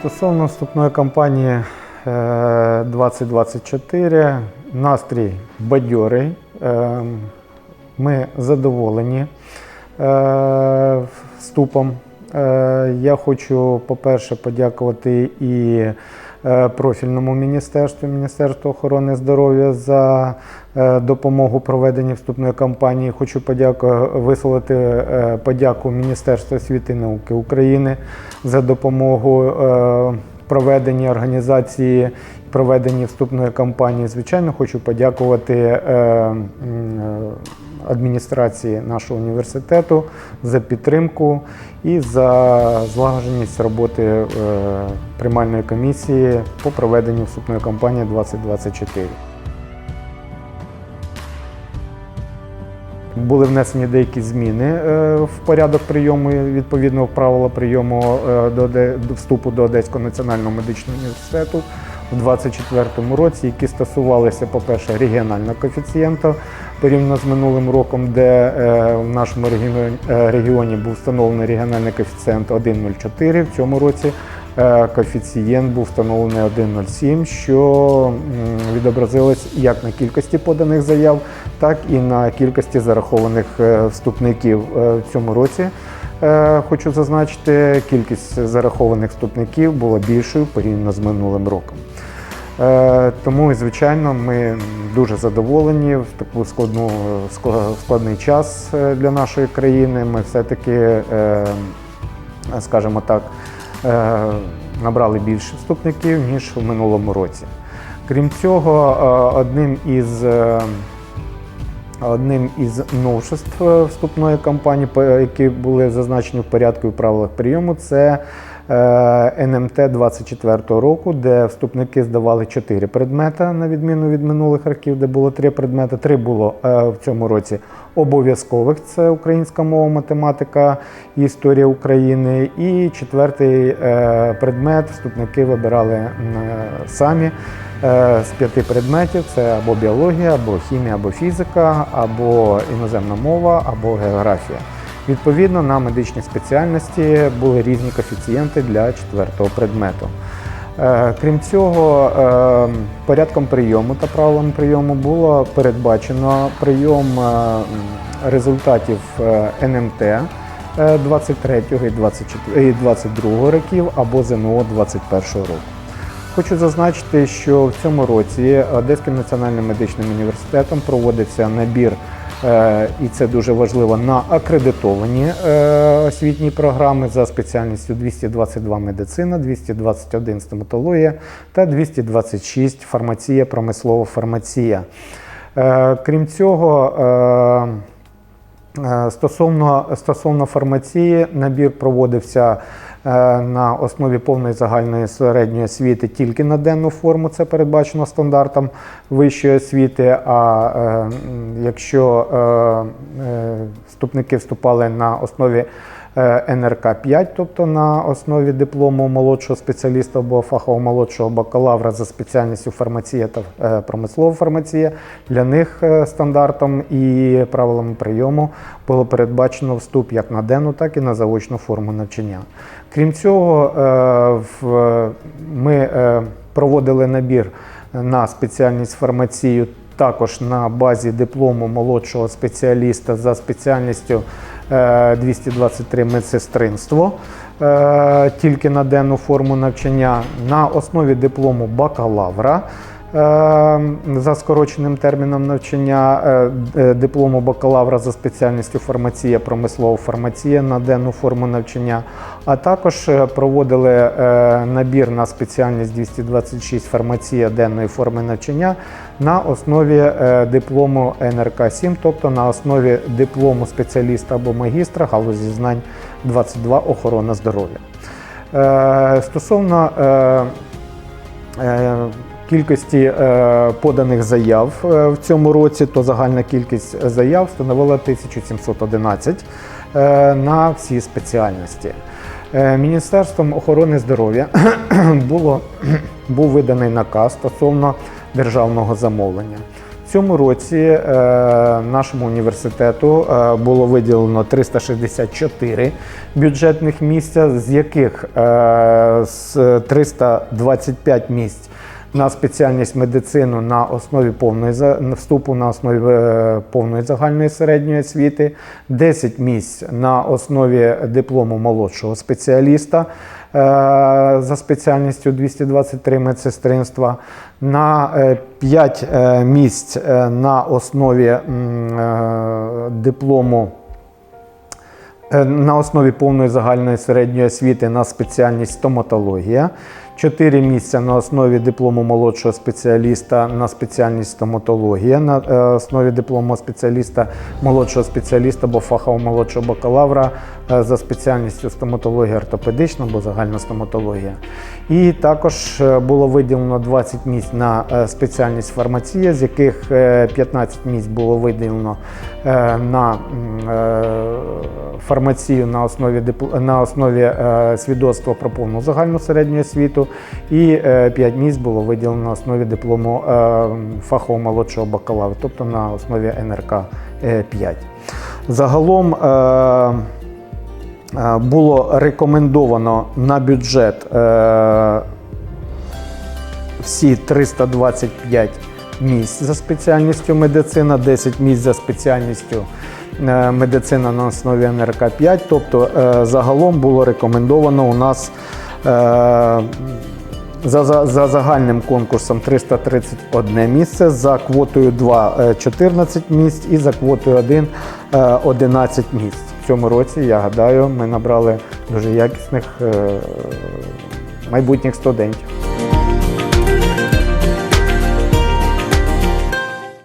Стосовно вступної кампанії е, 2024, настрій бадьорий. Е, Ми задоволені е, вступом. Е, Я хочу, по-перше, подякувати і е, профільному міністерству, Міністерству охорони здоров'я за е, допомогу проведення вступної кампанії. Хочу подяку, висловити е, подяку Міністерству освіти і науки України за допомогу проведення організації проведенні вступної кампанії. Звичайно, хочу подякувати е, е, адміністрації нашого університету за підтримку і за злагодженість роботи е, приймальної комісії по проведенню вступної кампанії 2024. Були внесені деякі зміни в порядок прийому відповідно в правила прийому до вступу до Одеського національного медичного університету у 2024 році, які стосувалися, по-перше, регіонального коефіцієнту порівняно з минулим роком, де е, в нашому регіоні, е, був встановлений регіональний коефіцієнт 1,04. В цьому році е, коефіцієнт був встановлений 1,07, що відобразилось як на кількості поданих заяв, так і на кількості зарахованих вступників в цьому році. Хочу зазначити, кількість зарахованих вступників була більшою порівняно з минулим роком. Е, Тому, звичайно, ми дуже задоволені в таку складну складний час е, для нашої країни. Ми все-таки, е, скажімо так, набрали більше вступників ніж у минулому році. Крім цього, одним із Одним із новшеств вступної кампанії, які були зазначені в порядку і правилах прийому, це НМТ 24 року, де вступники здавали 4 предмети, на відміну від минулих років, де було 3 предмети. Три було е, в цьому році обов'язкових: це українська мова, математика, і історія України. І четвертий е, предмет вступники вибирали е, самі. Е, З п'яти предметів це або біологія, або хімія, або фізика, або іноземна мова, або географія. Відповідно, на медичній спеціальності були різні коефіцієнти для четвертого предмету. Е, Крім цього, е, порядком прийому та правилами прийому було передбачено прийом е, результатів НМТ е, 23 і 22 років або ЗНО 21 року. Хочу зазначити, що в цьому році Одеським національним медичним університетом проводиться набір, і це дуже важливо, на акредитовані е, освітні програми за спеціальністю 222 медицина, 221 стоматологія та 226 фармація, промислова фармація. Е, Крім цього, е, Е, Стосовно, стосовно фармації, набір проводився е, на основі повної загальної середньої освіти тільки на денну форму, це передбачено стандартом вищої освіти. А е, якщо е, е, вступники вступали на основі е, НРК 5, тобто на основі диплому молодшого спеціаліста або фахового молодшого бакалавра за спеціальністю фармація та е, промислова фармація. Для них е, стандартом і правилами прийому було передбачено вступ як на денну, так і на заочну форму навчання. Крім цього, ми проводили набір на спеціальність фармацію також на базі диплому молодшого спеціаліста за спеціальністю е, 223 медсестринство е, тільки на денну форму навчання на основі диплому бакалавра. Е, За скороченим терміном навчання е, е, диплому бакалавра за спеціальністю фармація, промислова фармація на денну форму навчання, а також е, проводили набір на спеціальність 226 фармація денної форми навчання на основі диплому НРК 7, тобто на основі диплому спеціаліста або магістра галузі знань 22 охорона здоров'я. Стосовно кількості е, поданих заяв е, в цьому році, то загальна кількість заяв становила 1711 е, на всі спеціальності. Міністерством охорони здоров'я було, був виданий наказ стосовно державного замовлення. В цьому році нашому університету було виділено 364 бюджетних місця, з яких е, з 325 місць на спеціальність медицину на основі повної вступу на основі е, повної загальної середньої освіти, 10 місць на основі диплому молодшого спеціаліста е, за спеціальністю 223 медсестринства, на 5 місць е, на основі диплому на основі повної загальної середньої освіти на спеціальність стоматологія, 4 місця на основі диплому молодшого спеціаліста на спеціальність стоматологія, на е, основі диплому спеціаліста молодшого спеціаліста або фахового молодшого бакалавра за спеціальністю стоматологія ортопедична або загальна стоматологія. І також е, було виділено 20 місць на е, спеціальність фармація, з яких е, 15 місць було виділено е, на е, фармацію на основі на основі е, свідоцтва про повну загальну середню освіту, і 5 місць було виділено на основі диплому е, фахового молодшого бакалавра, тобто на основі НРК 5. Загалом е, е, було рекомендовано на бюджет е, всі 325 місць за спеціальністю медицина, 10 місць за спеціальністю е, медицина на основі НРК 5. Тобто е, загалом було рекомендовано у нас е, за, за, за загальним конкурсом 331 місце, за квотою 2 е, 14 місць і за квотою 1 е, 11 місць. Цьому році, я гадаю, ми набрали дуже якісних е, майбутніх студентів.